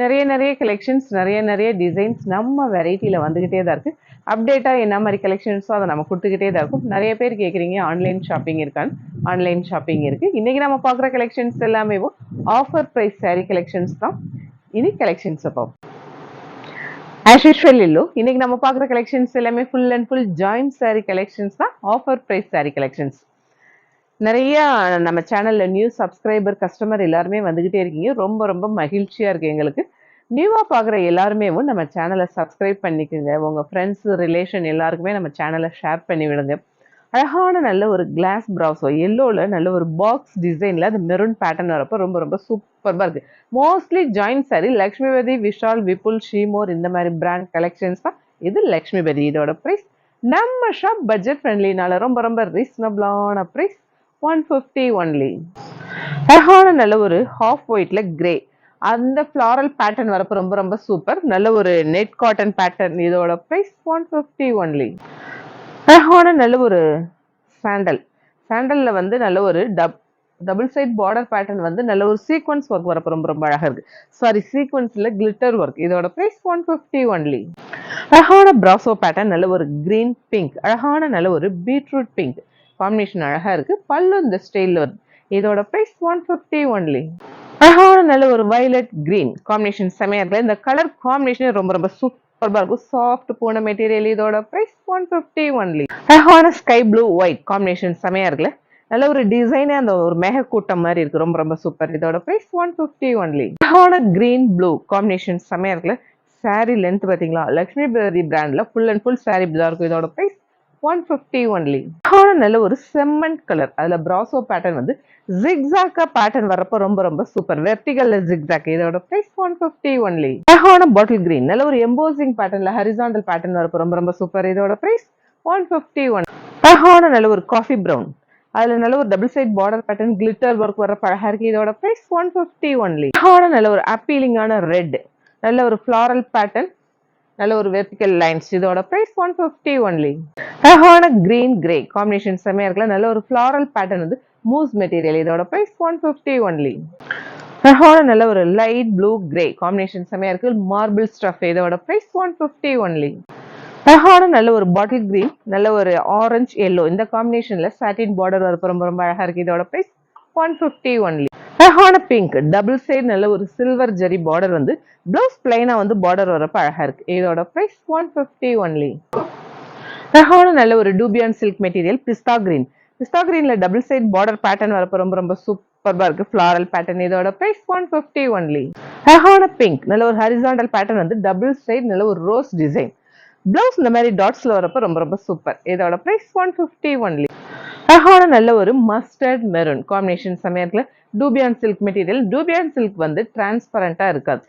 நிறைய நிறைய கலெக்ஷன்ஸ் நிறைய நிறைய டிசைன்ஸ் நம்ம வெரைட்டியில் வந்துக்கிட்டே தான் இருக்குது அப்டேட்டாக என்ன மாதிரி கலெக்ஷன்ஸோ அதை நம்ம கொடுத்துக்கிட்டே தான் இருக்கும். நிறைய பேர் கேட்குறீங்க ஆன்லைன் ஷாப்பிங் இருக்கான்னு. ஆன்லைன் ஷாப்பிங் இருக்குது இன்றைக்கி நம்ம பார்க்குற கலெக்ஷன்ஸ் எல்லாமே ஆஃபர் ப்ரைஸ் சாரீ கலெக்ஷன்ஸ் தான். இனி கலெக்ஷன்ஸை பார்ப்போம். ஆஸ் யூஷுவல் இல்லோ இன்னைக்கு நம்ம பார்க்குற கலெக்ஷன்ஸ் எல்லாமே full and full joint sari collections தான். ஆஃபர் ப்ரைஸ் சாரீ கலெக்ஷன்ஸ் நிறைய நம்ம சேனலில் நியூ சப்ஸ்கிரைபர் கஸ்டமர் எல்லாருமே வந்துக்கிட்டே இருக்கீங்க. ரொம்ப ரொம்ப மகிழ்ச்சியாக இருக்குது எங்களுக்கு. நியூவாக பார்க்குற எல்லாருமே நம்ம சேனலை சப்ஸ்கிரைப் பண்ணிக்கோங்க. உங்கள் ஃப்ரெண்ட்ஸ் ரிலேஷன் எல்லாருக்குமே நம்ம சேனலை ஷேர் பண்ணி விடுங்க. அழகான நல்ல ஒரு கிளாஸ் ப்ரௌசோ எல்லோவில் நல்ல ஒரு பாக்ஸ் டிசைனில் அது மெரூன் பேட்டர்ன் வரப்போ ரொம்ப ரொம்ப சூப்பராக இருக்குது மோஸ்ட்லி ஜாயின்ட் சாரி லக்ஷ்மிபதி விஷால் விபுல் ஷீமோர் இந்த மாதிரி பிராண்ட் கலெக்ஷன்ஸ் தான். இது லக்ஷ்மிபதி இதோட ப்ரைஸ் நம்ம ஷாப் பட்ஜெட் ஃப்ரெண்ட்லினால ரொம்ப ரொம்ப ரீசனபிளான ப்ரைஸ் ஒன் ஃபிஃப்டி ஒன்லி அழகான நல்ல ஒரு ஹாஃப் ஒயிட்ல கிரே அந்த ஃப்ளாரல் பேட்டர்ன் வரப்போ ரொம்ப ரொம்ப சூப்பர் நல்ல ஒரு நெட் காட்டன் பேட்டர்ன் இதோட ப்ரைஸ் ஒன் ஃபிஃப்டி ஒன்லி அழகான நல்ல ஒரு சாண்டல் சாண்டலில் வந்து நல்ல ஒரு dub double side border pattern வந்து நல்ல ஒரு சீக்வன்ஸ் ஒர்க் வரப்போ ரொம்ப ரொம்ப அழகாக இருக்கு. சாரி சீக்வன்ஸில் கிளிட்டர் ஒர்க் இதோட ப்ரைஸ் ஒன் ஃபிஃப்டி ஒன்லி அழகான ப்ராசோ பேட்டர்ன் நல்ல ஒரு க்ரீன் பிங்க் அழகான நல்ல ஒரு பீட்ரூட் பிங்க் காம்பினேஷன் அழகாக இருக்குது பல்லும் இந்த ஸ்டைலில் வருது. இதோட ப்ரைஸ் ஒன் ஃபிஃப்டி ஒன்லி அழகான நல்ல ஒரு வயலட் கிரீன் காம்பினேஷன் செமையாக இருக்குது இந்த கலர் காம்பினேஷனே ரொம்ப ரொம்ப சூப்பராக இருக்கும். சாஃப்ட் போன மெட்டீரியல் இதோட ப்ரைஸ் ஒன் ஃபிஃப்டி ஒன்லி அழகான ஸ்கை ப்ளூ ஒயிட் காம்பினேஷன் செமையாக இருக்குல்ல. நல்ல ஒரு டிசைனே அந்த ஒரு மெக கூட்டம் மாதிரி இருக்கு. ரொம்ப ரொம்ப சூப்பர் இதோட ப்ரைஸ் ஒன் ஃபிஃப்டி ஒன்லி அழகான கிரீன் ப்ளூ காம்பினேஷன் செமையாக இருக்குல்ல. சாரி லென்த் பார்த்தீங்களா? லக்ஷ்மி பேரி பிராண்டில் ஃபுல் அண்ட் ஃபுல் சாரி தான் இருக்கும். இதோட ப்ரைஸ் ஒன் ஃபிஃப்டி ஒன்லி நல்ல ஒரு செம்மன் கலர் அதில் ப்ராசோ பேட்டர்ன் வந்து ஜிக்ஸாக்கா பேட்டர்ன் வரப்போ ரொம்ப ரொம்ப சூப்பர் வெர்டிகல்ல ஜிக்ஸாக் இதோட ப்ரைஸ் ஒன் ஃபிஃப்டி ஒன்லி அழகான பாட்டில் கிரீன் நல்ல ஒரு எம்போசிங் பேட்டர்ன்ல ஹரிசாண்டல் பேட்டர்ன் வரப்போ ரொம்ப ரொம்ப சூப்பர் இதோட ப்ரைஸ் ஒன் ஃபிஃப்டி ஒன் அழகான நல்ல ஒரு காஃபி ப்ரௌன் அதுல நல்ல ஒரு double side border pattern glitter work வர அழகா இருக்கு. இதோட ப்ரைஸ் ஒன் ஃபிஃப்டி ஒன்லி அழகான நல்ல ஒரு அப்பீலிங்கான ரெட் நல்ல ஒரு ஃப்ளாரல் பேட்டர்ன் நல்ல ஒரு வெர்டிக்கல் லைன்ஸ் இதோட ப்ரைஸ் ஒன் ஃபிஃப்டி ஒன்லி அழகான கிரீன் கிரே காம்பினேஷன் செம்மையாக இருக்கல நல்ல ஒரு ஃப்ளாரல் பேட்டர்ன் வந்து மூஸ் மெட்டீரியல் இதோட ப்ரைஸ் ஒன் ஃபிஃப்டி ஒன்லி அழகான நல்ல ஒரு லைட் ப்ளூ கிரே காம்பினேஷன் செம்மையாக இருக்கு. மார்பிள் ஸ்டஃப் இதோட ப்ரைஸ் ஒன் ஃபிஃப்டி ஒன்லி அழகான நல்ல ஒரு பாட்டில் கிரீன் நல்ல ஒரு ஆரஞ்சு எல்லோ இந்த காம்பினேஷன்ல சாட்டின் பார்டர் வரப்போ ரொம்ப ரொம்ப அழகா இருக்கு. இதோட ப்ரைஸ் ஒன் ஃபிஃப்டி ஒன்லி அழகான பிங்க் டபுள் சைடு நல்ல ஒரு சில்வர் ஜெரி பார்டர் வந்து பிளவுஸ் பிளைனாக வந்து பார்டர் வரப்ப அழகாக இருக்கு. இதோட ப்ரைஸ் ஒன் ஃபிஃப்டி ஒன்லி அழகான நல்ல ஒரு dupion silk material pista green pista கிரீனில் double side border pattern வரப்போ ரொம்ப ரொம்ப சூப்பராக இருக்கு. ஃப்ளாரல் பேட்டர்ன் இதோட ப்ரைஸ் ஒன் ஃபிஃப்டி ஒன்லி அழகான பிங்க் நல்ல ஒரு ஹரிசாண்டல் பேட்டர்ன் வந்து டபுள் சைட் நல்ல ஒரு ரோஸ் டிசைன் பிளவுஸ் இந்த மாதிரி டாட்ஸில் வரப்போ ரொம்ப ரொம்ப சூப்பர் இதோட ப்ரைஸ் ஒன் ஃபிஃப்டி ஒன்லி அழகான நல்ல ஒரு மஸ்டர்ட் மெரூன் காம்பினேஷன் சமயத்துல dupion silk material dupion silk வந்து டிரான்ஸ்பரண்டா இருக்காது.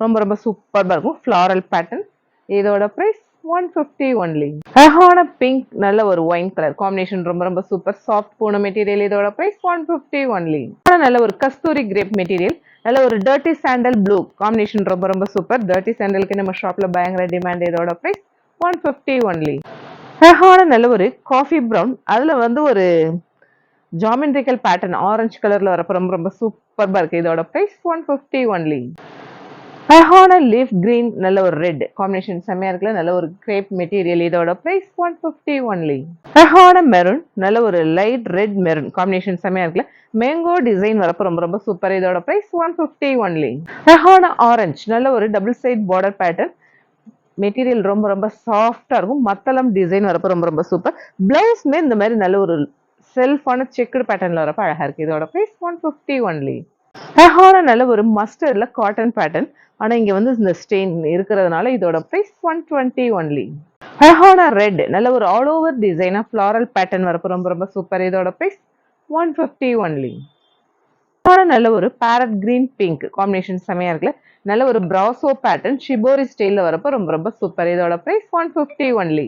ரொம்ப ரொம்ப சூப்பராக இருக்கும். ஃப்ளாரல் பேட்டர்ன் இதோட ப்ரைஸ் ஒன் ஃபிஃப்டி ஒன்லி அழகான பிங்க் நல்ல ஒரு ஒயின் கலர் காம்பினேஷன் ரொம்ப ரொம்ப சூப்பர் சாஃப்ட் போன மெட்டீரியல் இதோட ப்ரைஸ் ஒன் ஃபிஃப்டி ஒன்லி நல்ல ஒரு கஸ்தூரி கிரேப் மெட்டீரியல் நல்ல ஒரு டர்ட்டி சாண்டல் ப்ளூ காம்பினேஷன் ரொம்ப ரொம்ப சூப்பர் டர்ட்டி சாண்டலுக்கு நம்ம ஷாப்ல பயங்கர டிமாண்ட் இதோட ப்ரைஸ் ஒன் ஃபிஃப்டி ஒன்லி அழகான நல்ல ஒரு காஃபி ப்ரௌன் அதில் வந்து ஒரு ஜாமெண்ட்ரிக்கல் பேட்டர்ன் ஆரஞ்சு கலர்ல வரப்போ ரொம்ப ரொம்ப சூப்பர்பா இருக்குது இதோட ப்ரைஸ் ஒன் ஃபிஃப்டி ஒன்லி அழகான லீஃப் கிரீன் நல்ல ஒரு ரெட் காம்பினேஷன் செம்மையா இருக்குல்ல? நல்ல ஒரு கிரேப் மெட்டீரியல் இதோட ப்ரைஸ் ஒன் ஃபிஃப்டி ஒன்லி அழகான மெரூன் நல்ல ஒரு லைட் ரெட் மெரூன் காம்பினேஷன் செம்மையா இருக்குல்ல? மேங்கோ டிசைன் வரப்போ ரொம்ப ரொம்ப சூப்பர் இதோட ப்ரைஸ் ஒன் ஃபிஃப்டி ஒன்லி அழகான ஆரஞ்சு நல்ல ஒரு double side border pattern material ரொம்ப ரொம்ப சாஃப்டா இருக்கும். மத்தளம் டிசைன் வரப்போ ரொம்ப ரொம்ப சூப்பர் பிளவுஸ்மே இந்த மாதிரி நல்ல ஒரு செல்ஃபான செக்குடு பேட்டர்னில் வரப்போ அழகா இருக்கு. இதோட ப்ரைஸ் ஒன் ஃபிஃப்டி ஒன்லி அழகான நல்ல ஒரு மஸ்டர்டில் காட்டன் பேட்டர்ன் ஆனா இங்க வந்து இந்த ஸ்டெயின் இருக்கிறதுனால இதோட ப்ரைஸ் ஒன் டுவெண்ட்டி ஒன்லி அழகான ரெட் நல்ல ஒரு ஆல் ஓவர் டிசைனா ஃப்ளாரல் பேட்டர்ன் வரப்போ ரொம்ப ரொம்ப சூப்பர் இதோட ப்ரைஸ் ஒன் ஃபிஃப்டி ஒன்லி ஆனா நல்ல ஒரு பேரட் கிரீன் பிங்க் காம்பினேஷன் செமையா இருக்குல்ல. நல்ல ஒரு ப்ரௌசோ பேட்டர்ன் ஷிபோரி ஸ்டைல்ல வரப்போ ரொம்ப ரொம்ப சூப்பர் இதோட பிரைஸ் ஒன் ஃபிஃப்டி ஒன்லி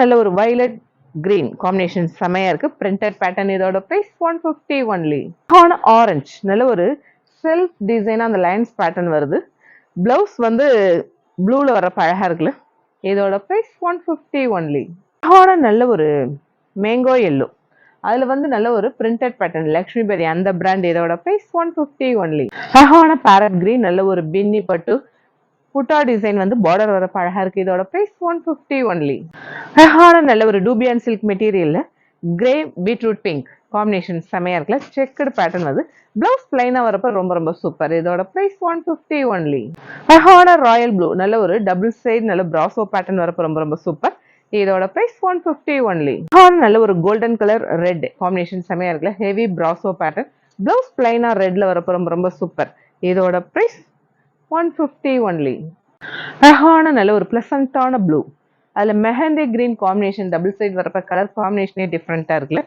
நல்ல ஒரு வயலட் கிரீன் காம்பினேஷன் செமையா இருக்கு. பிரிண்டட் பேட்டர்ன் இதோட பிரைஸ் ஒன் ஃபிஃப்டி ஒன்லி ஆன் ஆரஞ்சு நல்ல ஒரு செல்ஃப் டிசைனா அந்த லைன்ஸ் பேட்டர்ன் வருது. பிளவுஸ் வந்து ப்ளூல வர அழகா இருக்குல்ல. இதோட பிரைஸ் ஒன் ஃபிஃப்டி ஒன்லி ஆனா நல்ல ஒரு மேங்கோ எல்லோ அதில் வந்து நல்ல ஒரு பிரிண்டட் பேட்டர்ன் லக்ஷ்மி பெரிய அந்த பிராண்ட் இதோட ப்ரைஸ் ஒன் ஃபிஃப்டி ஒன்லி அழகான பேரட் கிரீன் நல்ல ஒரு பின்னி பட்டு புட்டா டிசைன் வந்து பார்டர் வர அழகாக இருக்குது இதோட ப்ரைஸ் ஒன் ஃபிஃப்டி ஒன்லி அழகான நல்ல ஒரு டூபியான் சில்க் மெட்டீரியல்ல கிரே பீட்ரூட் பிங்க் காம்பினேஷன் செமையா இருக்குல்ல. செக்குடு பேட்டர்ன் வந்து பிளவுஸ் பிளைனாக வரப்ப ரொம்ப ரொம்ப சூப்பர் இதோட ப்ரைஸ் ஒன் ஃபிஃப்டி ஒன்லி அழகான ராயல் ப்ளூ நல்ல ஒரு டபுள் சைடு நல்ல ப்ராசோ பேட்டர்ன் வரப்ப ரொம்ப ரொம்ப சூப்பர் இதோட பிரைஸ் ஒன் ஃபிஃப்டி ஒன்லி நல்ல ஒரு கோல்டன் கலர் ரெட் காம்பினேஷன் செமையா இருக்குல்ல. ஹெவி ப்ராசோ பேட்டர்ன் பிளவுஸ் பிளைனா ரெட்ல வரப்ப ரொம்ப ரொம்ப சூப்பர் இதோட பிரைஸ் ஒன் ஃபிஃப்டி ஒன்லி அழகான நல்ல ஒரு பிளசண்டான ப்ளூ அதில் mehndi green combination double side வரப்ப கலர் காம்பினேஷனே டிஃப்ரெண்ட்டாக இருக்குல்ல.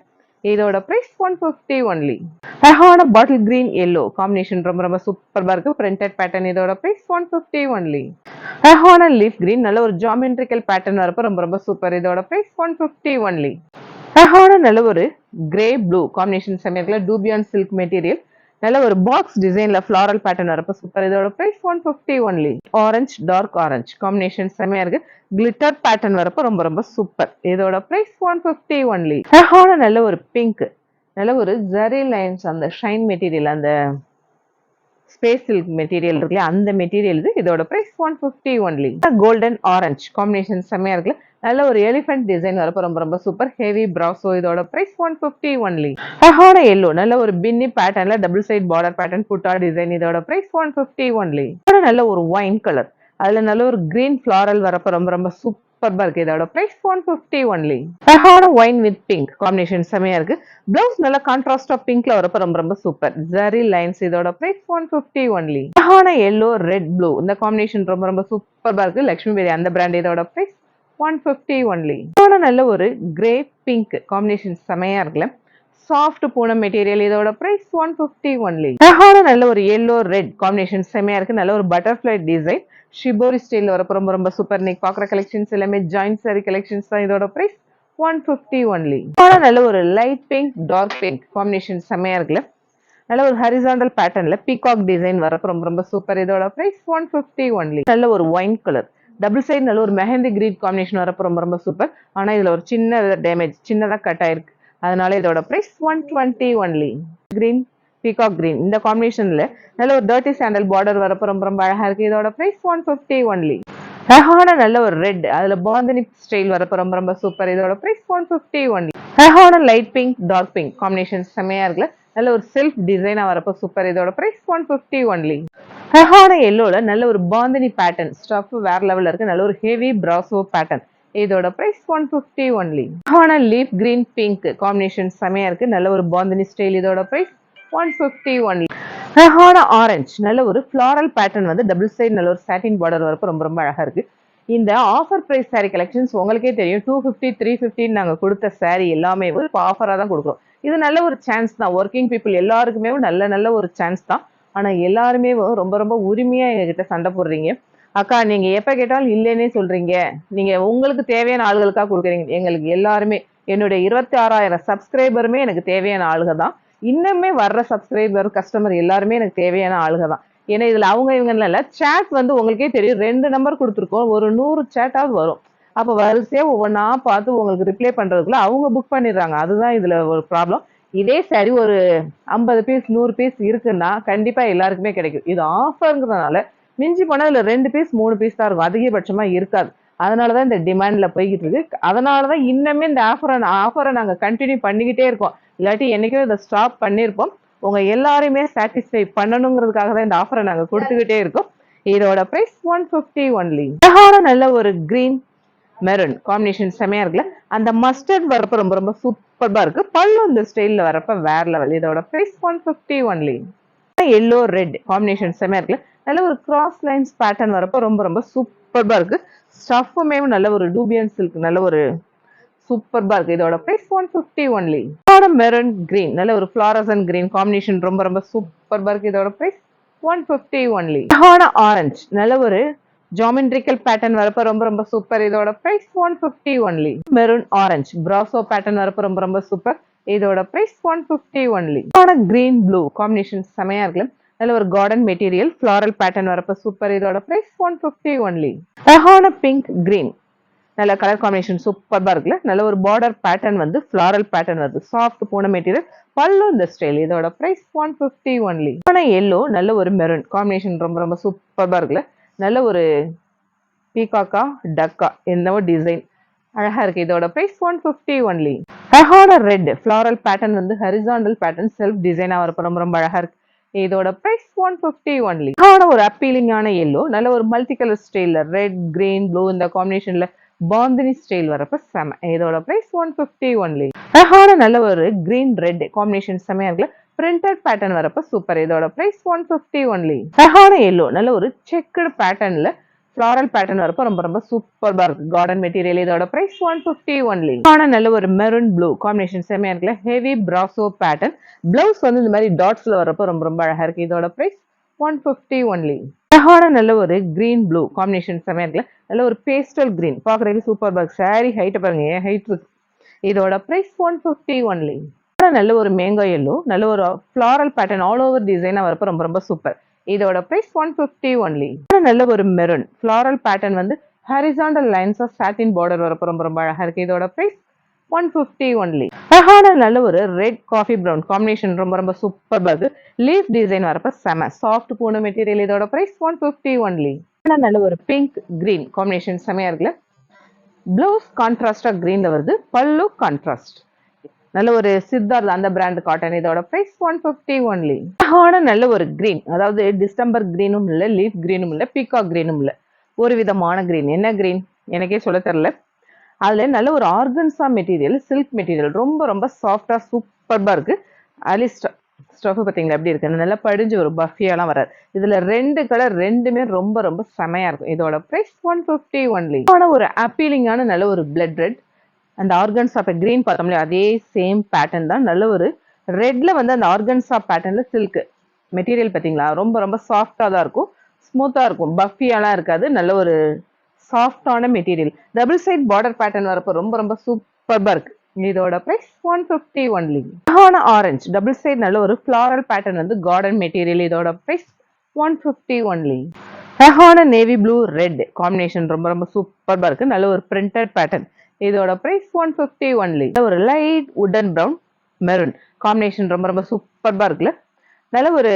இதோட ப்ரைஸ் ஒன் ஃபிஃப்டி ஒன்லி அழகான பாட்டில் கிரீன் எல்லோ காம்பினேஷன் ரொம்ப ரொம்ப சூப்பராக இருக்கு. பிரிண்டட் பேட்டர்ன் இதோட ப்ரைஸ் ஒன் ஃபிஃப்டி ஒன்லி அழகான லீஃப் கிரீன் நல்ல ஒரு ஜாமெட்ரிக்கல் பேட்டர்ன் வரப்ப ரொம்ப ரொம்ப சூப்பர் இதோட ப்ரைஸ் ஒன் ஃபிஃப்டி ஒன்லி அழகான நல்ல ஒரு கிரே ப்ளூ காம்பினேஷன் சமயத்தில் டூபியான் சில்க் மெட்டீரியல் நல்ல ஒரு பாக்ஸ் டிசைன்ல ஃபிளாரல் பேட்டர்ன் வரப்ப சூப்பர் இதோட price one fifty only orange dark orange combination செம்மையா இருக்கு. கிளிட்டர் பேட்டர்ன் வரப்ப ரொம்ப ரொம்ப சூப்பர் இதோட பிரைஸ் ஒன் ஃபிஃப்டி ஒன்லி அழகான நல்ல ஒரு பிங்க் நல்ல ஒரு ஜரி லைன்ஸ் அந்த ஷைன் மெட்டீரியல் அந்த ஸ்பேஸ் சில்க் மெட்டீரியல் இருக்குல்ல அந்த மெட்டீரியல் இது இதோட price one fifty only golden orange combination செம்மையா இருக்குல்ல? நல்ல ஒரு எலிஃபென்ட் டிசைன் வரப்போ ரொம்ப ரொம்ப சூப்பர் ஹெவி ப்ராஸோ இதோட பிரைஸ் ஒன் ஃபிஃப்டி ஒன்லி அஹோட எல்லோ நல்ல ஒரு பின்னி பேட்டர்ன்ல double side border pattern butta design இதோட பிரைஸ் ஒன் ஃபிஃப்டி ஒன்லி நல்ல ஒரு ஒயின் கலர் அதுல நல்ல ஒரு கிரீன் ஃப்ளாரல் வரப்போ ரொம்ப ரொம்ப சூப்பர்பா இருக்கு இதோட. ப்ரைஸ் ஒன் ஃபிஃப்டி ஒன்லி அழகான ஒயின் வித் பிங்க் காம்பினேஷன் செமையா இருக்கு. பிளவுஸ் நல்ல ஆஃப் பிங்க்ல வரப்போ ரொம்ப ரொம்ப சூப்பர் ஜரி லைன்ஸ் இதோட ப்ரைஸ் ஒன் ஃபிஃப்டி ஒன்லி அழகான எல்லோ ரெட் ப்ளூ இந்த காம்பினேஷன் ரொம்ப ரொம்ப சூப்பர்பா இருக்கு. லக்ஷ்மி பேரி அந்த பிராண்ட் இதோட ப்ரைஸ் ஒன் ஃபிஃப்டி ஒன்லி நல்ல ஒரு கிரே பிங்க் காம்பினேஷன் செமையா இருக்குல்ல. சாஃப்ட் பூன மெட்டீரியல் இதோட பிரைஸ் ஒன் ஃபிஃப்டி ஒன்லி அழகான நல்ல ஒரு எல்லோ ரெட் காம்பினேஷன் செமையா இருக்கு. நல்ல ஒரு பட்டர்ஃபிளை டிசைன் ஷிபோரி ஸ்டைல் வரப்போ ரொம்ப ரொம்ப சூப்பர் நீ பாக்குற கலெக்ஷன்ஸ் எல்லாமே ஜாயிண்ட் சாரி கலெக்ஷன்ஸ் தான் இதோட பிரைஸ் ஒன் ஃபிஃப்டி ஒன்லி நல்ல ஒரு light pink dark pink combination செமையா இருக்குல்ல? நல்ல ஒரு ஹரிசாண்டல் பேட்டர்ன்ல பீகாக் டிசைன் வரப்போ ரொம்ப ரொம்ப சூப்பர் இதோட பிரைஸ் ஒன் ஃபிஃப்டி ஒன்லி நல்ல ஒரு ஒயின் கலர் டபுள் சைடு நல்ல ஒரு மெஹந்தி கிரீன் காம்பினேஷன் வரப்போ ரொம்ப ரொம்ப சூப்பர் ஆனால் இதில் ஒரு சின்ன டேமேஜ் சின்னதாக கட் ஆயிருக்கு. அதனால இதோட price one twenty only green peacock green இந்த காம்பினேஷனில் நல்ல ஒரு டர்ட்டி சாண்டல் பார்டர் வரப்போ ரொம்ப ரொம்ப அழகாக இருக்குது இதோட ப்ரைஸ் ஒன் ஃபிஃப்டி ஒன்லி அழகான நல்ல ஒரு ரெட் அதில் பாந்தனி ஸ்டைல் வரப்போ ரொம்ப ரொம்ப சூப்பர் இதோட ப்ரைஸ் ஒன் ஃபிஃப்டி ஒன்லி அழகான light pink dark pink combination செம்மையாக இருக்குல்ல? நல்ல ஒரு செல்ஃப் டிசைனாக வரப்போ சூப்பர் இதோட ப்ரைஸ் ஒன் ஃபிஃப்டி ஒன்லி அழகான எல்லோல நல்ல ஒரு பாந்தினி பேட்டர்ன் ஸ்டஃப் வேற லெவல்ல இருக்கு. நல்ல ஒரு ஹெவி பிராசோ பேட்டர்ன் இதோட பிரைஸ் ஒன் ஃபிஃப்டி ஒன்லி ஆனால் லீஃப் கிரீன் பிங்க் காம்பினேஷன் செமையா இருக்கு. நல்ல ஒரு பாந்தினி ஸ்டைல் இதோட பிரைஸ் ஒன் ஃபிஃப்டி ஒன்லி அழகான ஆரஞ்சு நல்ல ஒரு ஃப்ளாரல் பேட்டர்ன் வந்து டபுள் சைடு நல்ல ஒரு சாட்டின் பார்டர் வரப்போ ரொம்ப ரொம்ப அழகாக இருக்கு. இந்த ஆஃபர் ப்ரைஸ் சாரீ கலெக்ஷன்ஸ் உங்களுக்கே தெரியும். டூ ஃபிஃப்டி த்ரீ ஃபிஃப்டின்னு நாங்கள் கொடுத்த சாரீ எல்லாமே இப்போ ஆஃபராக தான் கொடுக்குறோம். இது நல்ல ஒரு சான்ஸ் தான். ஒர்க்கிங் பீப்புள் எல்லாருக்குமே நல்ல நல்ல ஒரு சான்ஸ் தான். ஆனால் எல்லாருமே ரொம்ப ரொம்ப உரிமையாக எங்ககிட்ட சண்டை போடுறீங்க. அக்கா நீங்கள் எப்போ கேட்டாலும் இல்லைன்னே சொல்கிறீங்க நீங்கள் உங்களுக்கு தேவையான ஆளுகளுக்காக கொடுக்குறீங்க. எங்களுக்கு எல்லாருமே என்னுடைய இருபத்தி ஆறாயிரம் சப்ஸ்கிரைபருமே எனக்கு தேவையான ஆளுக தான் இன்னுமே வர்ற சப்ஸ்கிரைபர் கஸ்டமர் எல்லாருமே எனக்கு தேவையான ஆளுக தான் ஏன்னா இதில் அவங்க இவங்கன்னு இல்லை சேட் வந்து உங்களுக்கே தெரியும். ரெண்டு நம்பர் கொடுத்துருக்கோம். ஒரு நூறு சேட்டாவது வரும். அப்போ வரிசையாக ஒவ்வொன்றா பார்த்து உங்களுக்கு ரிப்ளை பண்ணுறதுக்குள்ள அவங்க புக் பண்ணிடுறாங்க. அதுதான் இதில் ஒரு ப்ராப்ளம் இதே சரி ஒரு ஐம்பது பீஸ் நூறு பீஸ் இருக்குன்னா கண்டிப்பாக எல்லாருக்குமே கிடைக்கும். இது ஆஃபருங்கிறதுனால மிஞ்சி போனால் இதில் ரெண்டு பீஸ் மூணு பீஸ் தான் இருக்கும். அதிகபட்சமாக இருக்காது. அதனால தான் இந்த டிமாண்டில் போய்கிட்டு இருக்கு. அதனால தான் இன்னுமே இந்த ஆஃபரை ஆஃபரை நாங்கள் கண்டினியூ பண்ணிக்கிட்டே இருக்கோம். இல்லாட்டி என்றைக்கும் இதை ஸ்டாப் பண்ணியிருப்போம். உங்கள் எல்லாருமே சாட்டிஸ்ஃபை பண்ணணுங்கிறதுக்காக தான் இந்த ஆஃபரை நாங்கள் கொடுத்துக்கிட்டே இருக்கோம். இதோட ப்ரைஸ் ஒன் ஃபிஃப்டி ஒன்லி நல்ல ஒரு க்ரீன் மெரூன் காம்பினேஷன் செமையாக இருக்குல்ல? அந்த மஸ்டர்ட் வரப்போ ரொம்ப ரொம்ப சூப்பராக இருக்கு. பல்லு இந்த ஸ்டைலில் வரப்போ வேற லெவல் இதோட price one fifty only yellow red combination செமையாக இருக்குல்ல? நல்ல ஒரு கிராஸ் லைன்ஸ் பேட்டர்ன் வரப்போ ரொம்ப ரொம்ப சூப்பர்பாக இருக்குது ஸ்டஃப்புமே நல்ல ஒரு டூபியன் சில்க் நல்ல ஒரு சூப்பர்பாக இருக்குது இதோட price one fifty only maroon green நல்ல ஒரு ஃபிளாரசன் கிரீன் காம்பினேஷன் ரொம்ப ரொம்ப சூப்பர்பாக இருக்குது இதோட price one fifty only orange நல்ல ஒரு ஜாமெண்ட்ரிக்கல் பேட்டர்ன் வரப்ப ரொம்ப ரொம்ப சூப்பர் இதோட price one fifty only maroon orange brasso pattern வரப்ப ரொம்ப ரொம்ப சூப்பர் இதோட price one fifty only green blue combination செமையா இருக்குல்ல. நல்ல ஒரு கார்டன் மெட்டீரியல் ஃப்ளாரல் பேட்டர்ன் வரப்ப சூப்பர் இதோட பிரைஸ் ஒன் ஃபிஃப்டி ஒன்லி அழகான பிங்க் கிரீன் நல்ல கலர் காம்பினேஷன் சூப்பராக இருக்குல்ல? நல்ல ஒரு பார்டர் பேட்டர்ன் வந்து ஃப்ளாரல் பேட்டர்ன் வருது. சாஃப்ட் பூன மெட்டீரியல் பல்லு இந்த ஸ்டைல் இதோட பிரைஸ் ஒன் ஃபிஃப்டி ஒன்லி ஆனால் எல்லோ நல்ல ஒரு மெரூன் காம்பினேஷன் ரொம்ப ரொம்ப சூப்பராக இருக்குல்ல? நல்ல ஒரு பீகாக்கா டக்கா என்னவோ டிசைன் அழகா இருக்கு. இதோட பிரைஸ் ஒன் ஃபிஃப்டி ஒன்லி அழகான ரெட் ஃப்ளாரல் பேட்டர்ன் வந்து ஹரிசாண்டல் பேட்டர்ன் செல்ஃப் டிசைனாக வரப்போ ரொம்ப ரொம்ப அழகா இருக்கு. இதோட ப்ரைஸ் ஒன் ஃபிஃப்டி ஒன்லி அழகான ஒரு அப்பீலிங்கான எல்லோ நல்ல ஒரு மல்டி கலர் ஸ்டைலில் ரெட் கிரீன் ப்ளூ இந்த காம்பினேஷனில் பாந்தினி ஸ்டைல் வரப்ப செம. இதோட ப்ரைஸ் ஒன் ஃபிஃப்டி ஒன்லி அழகான நல்ல ஒரு கிரீன் ரெட் காம்பினேஷன் செமையா இருக்குல்ல? பிரிண்டட் பேட்டர்ன் வரப்ப சூப்பர் இதோட ப்ரைஸ் ஒன் ஃபிஃப்டி ஒன்லி அழகான எல்லோ நல்ல ஒரு செக்குடு பேட்டர்ன்ல ஃப்ளாரல் பேட்டர்ன் வரப்போ ரொம்ப ரொம்ப சூப்பர்பா இருக்கு. கார்டன் மெட்டீரியல் இதோட பிரைஸ் ஒன் ஃபிஃப்டி ஒன்லி ஆனால் நல்ல ஒரு மெரூன் ப்ளூ காம்பினேஷன் செம்மையா இருக்குல்ல? ஹெவி ப்ராசோ பேட்டர்ன் பிளவுஸ் வந்து இந்த மாதிரி டாட்ஸ்ல வரப்போ ரொம்ப ரொம்ப அழகா இருக்கு. இதோட பிரைஸ் ஒன் ஃபிஃப்டி ஒன்லி அழகான நல்ல ஒரு கிரீன் ப்ளூ காம்பினேஷன் செம்மையா இருக்குல்ல? நல்ல ஒரு பேஸ்டல் கிரீன் பார்க்குறதுக்கு சூப்பர் பாக் சாரி ஹைட்டை பாருங்க. ஏன் ஹைட் இருக்கு? இதோட ப்ரைஸ் ஒன் ஃபிஃப்டி ஒன்லி நல்ல ஒரு மேங்கோ எல்லோ நல்ல ஒரு ஃப்ளாரல் பேட்டர்ன் ஆல் ஓவர் டிசைனாக வரப்போ ரொம்ப ரொம்ப சூப்பர் இதோட ப்ரைஸ் ஒன் ஃபிஃப்டி ஒன்லி நல்ல ஒரு மெரூன் ஃப்ளாரல் பேட்டர்ன் வந்து horizontal lines of satin border வரப்போ ரொம்ப ரொம்ப அழகாக இருக்குது இதோட ப்ரைஸ் ஒன் ஃபிஃப்டி ஒன்லி அழகான நல்ல ஒரு ரெட் காஃபி ப்ரௌன் காம்பினேஷன் ரொம்ப ரொம்ப சூப்பர் இருக்கு லீஃப் டிசைன் வரப்ப செம. சாஃப்ட் பூன மெட்டீரியல் இதோட ப்ரைஸ் ஒன் ஃபிஃப்டி ஒன்லி நல்ல ஒரு பிங்க் கிரீன் காம்பினேஷன் செமையா இருக்குல்ல? ப்ளவுஸ் கான்ட்ராஸ்டா கிரீன்ல வருது. பல்லு கான்ட்ராஸ்ட் நல்ல ஒரு சித்தார்த் அந்த பிராண்ட் காட்டன் இதோட ப்ரைஸ் ஒன் ஃபிஃப்டி ஒன்லி அழகான நல்ல ஒரு கிரீன் அதாவது டிசம்பர் கிரீனும் இல்லை லீஃப் கிரீனும் இல்லை பீகாக் கிரீனும் இல்லை. ஒரு விதமான கிரீன் என்ன கிரீன் எனக்கே சொல்ல தெரில அதில் நல்ல ஒரு ஆர்கன்ஸா மெட்டீரியல் சில்க் மெட்டீரியல் ரொம்ப ரொம்ப சாஃப்டாக சூப்பர்பாக இருக்குது அலி ஸ்டஃப் பார்த்தீங்களா எப்படி இருக்கு? நல்லா படிஞ்சு ஒரு பஃபியாலாம் வராது. இதில் ரெண்டு கலர் ரெண்டுமே ரொம்ப ரொம்ப செமையாக இருக்கும். இதோட ப்ரைஸ் ஒன் ஃபிஃப்டி ஒன்லி ஆனால் ஒரு அப்பீலிங்கான நல்ல ஒரு பிளட் ரெட் அந்த ஆர்கன்ஸா இப்போ க்ரீன் பார்த்தோம்ல அதே சேம் பேட்டர்ன் தான். நல்ல ஒரு ரெட்ல வந்து அந்த ஆர்கன்ஸா பேட்டர்ன்ல சில்க் மெட்டீரியல் பார்த்தீங்களா? ரொம்ப ரொம்ப சாஃப்டாக தான் இருக்கும். ஸ்மூத்தாக இருக்கும். பஃபியாலாம் இருக்காது. நல்ல ஒரு சாஃப்டான material double side border pattern வரப்போ ரொம்ப ரொம்ப சூப்பர்பாக இருக்குது இதோட ப்ரைஸ் ஒன் ஃபிஃப்டி ஒன்லி அழகான ஆரஞ்சு டபுள் சைட் நல்ல ஒரு ஃப்ளாரல் பேட்டர்ன் வந்து கார்டன் மெட்டீரியல் இதோட ப்ரைஸ் ஒன் ஃபிஃப்டி ஒன்லி அழகான நேவி ப்ளூ ரெட் காம்பினேஷன் ரொம்ப ரொம்ப சூப்பராக இருக்குது நல்ல ஒரு பிரிண்டட் பேட்டர்ன் இதோட ப்ரைஸ் ஒன் ஃபிஃப்டி ஒன்லி ஒரு லைட் உடன் ப்ரௌன் மெரூன் காம்பினேஷன் ரொம்ப ரொம்ப சூப்பர்பாக இருக்குல்ல? நல்ல ஒரு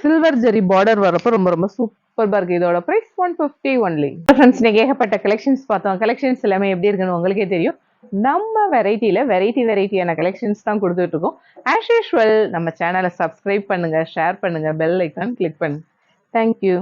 சில்வர் ஜெரி பார்டர் வரப்போ ரொம்ப ரொம்ப சூப்பர்பாக இருக்குது இதோட price one fifty only friends நீங்க ஏகப்பட்ட கலெக்ஷன்ஸ் பார்த்தோம். கலெக்ஷன்ஸ் எல்லாமே எப்படி இருக்குன்னு உங்களுக்கே தெரியும். நம்ம வெரைட்டியில் வெரைட்டி வெரைட்டியான கலெக்ஷன்ஸ் தான் கொடுத்துட்ருக்கோம். ஆஸ் யூஷுவல் நம்ம சேனலை சப்ஸ்கிரைப் பண்ணுங்கள் ஷேர் பண்ணுங்கள் பெல் ஐக்கான் கிளிக் பண்ணுங்கள் தேங்க்யூ